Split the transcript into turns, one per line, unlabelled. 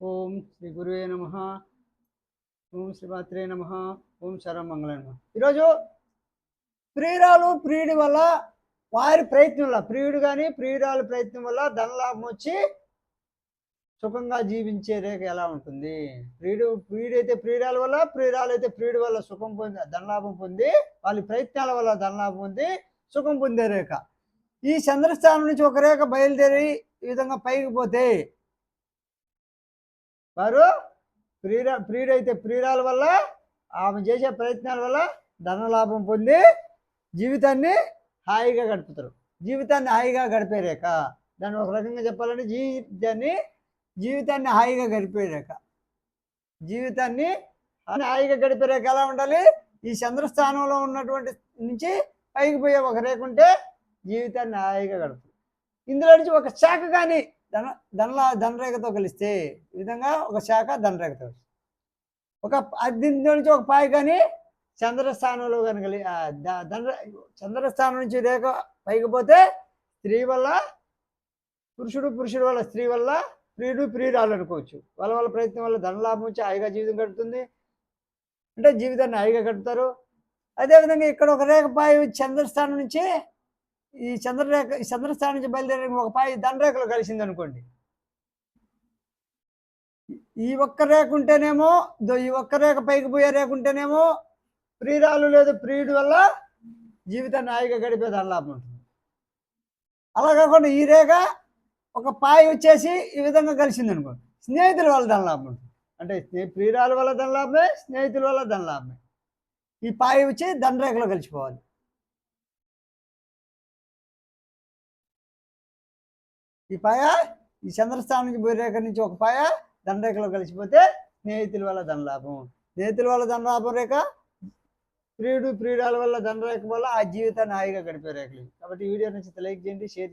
ఓం శ్రీ గురువే నమ. ఓం శ్రీమాత్రే నమ. ఓం శరమంగళ నమ. ఈరోజు ప్రియురాలు ప్రియుడి వల్ల వారి ప్రయత్నం వల్ల ప్రియుడు కానీ ప్రియురాలు ప్రయత్నం వల్ల ధనలాభం వచ్చి సుఖంగా జీవించే రేఖ ఎలా ఉంటుంది? ప్రియుడు ప్రియుడైతే ప్రియురాల వల్ల ప్రియురాలు అయితే ప్రియుడి వల్ల సుఖం పొంది ధనలాభం పొంది వాళ్ళ ప్రయత్నాల వల్ల ధనలాభం పొంది సుఖం పొందే రేఖ. ఈ చంద్రస్థానం నుంచి ఒక రేఖ బయలుదేరి ఈ విధంగా పైకి పోతే వారు ప్రియుర ప్రియుడైతే ప్రియురాల వల్ల ఆమె చేసే ప్రయత్నాల వల్ల ధనలాభం పొంది జీవితాన్ని హాయిగా గడుపుతారు. జీవితాన్ని హాయిగా గడిపే దాన్ని ఒక రకంగా చెప్పాలంటే జీవితాన్ని జీవితాన్ని హాయిగా గడిపేరాక. జీవితాన్ని హాయిగా గడిపే రేఖ ఎలా ఉండాలి? ఈ చంద్రస్థానంలో ఉన్నటువంటి నుంచి పైకి పోయే ఒక రేఖ ఉంటే జీవితాన్ని హాయిగా గడుపుతుంది ఇందులో నుంచి ఒక శాఖ కానీ ధన ధనలా ధనరేఖతో కలిస్తే ఈ విధంగా ఒక శాఖ ధనరేఖతో ఒక దీని నుంచి ఒక పాయ కానీ చంద్రస్థానంలో కనుక ధన చంద్రస్థానం నుంచి రేఖ పైకి పోతే స్త్రీ వల్ల పురుషుడు పురుషుడు వల్ల స్త్రీ వల్ల ప్రియుడు ప్రియురాలు అనుకోవచ్చు. వాళ్ళ వాళ్ళ ప్రయత్నం వల్ల ధనలాభం వచ్చి హాయిగా జీవితం గడుపుతుంది. అంటే జీవితాన్ని హాయిగా గడుపుతారు. అదేవిధంగా ఇక్కడ ఒక రేఖ పాయ చంద్రస్థానం నుంచి ఈ చంద్రరేఖ ఈ చంద్రస్థానం నుంచి బయలుదేరి ఒక పాయి ధనరేఖలో కలిసింది అనుకోండి. ఈ ఒక్క రేఖ ఉంటేనేమో ఈ ఒక్క రేఖ పైకి పోయే రేఖ ఉంటేనేమో ప్రియురాలు లేదు ప్రియుడి వల్ల జీవితాన్ని హాయిగా గడిపే లాభం ఉంటుంది. అలా కాకుండా ఈ రేఖ ఒక పాయి వచ్చేసి ఈ విధంగా కలిసింది అనుకోండి. స్నేహితుల వల్ల ధనలాభం ఉంటుంది. అంటే స్నే ప్రియురాల వల్ల లాభమే స్నేహితుల వల్ల ధనలాభమే ఈ పాయి వచ్చి ధనరేఖలో కలిసిపోవాలి. ఈ పాయ ఈ చంద్రస్థానం నుంచి భూరేఖ నుంచి ఒక పాయ దండరేఖలో కలిసిపోతే స్నేహితుల వల్ల ధనలాభం. స్నేహితుల వల్ల ధనలాభం రేఖ ప్రియుడు ప్రియురాల వల్ల ధనరేఖ వల్ల ఆ జీవితాన్ని హాయిగా గడిపే రేఖలు కాబట్టి ఈ వీడియో నుంచి లైక్ చేయండి షేర్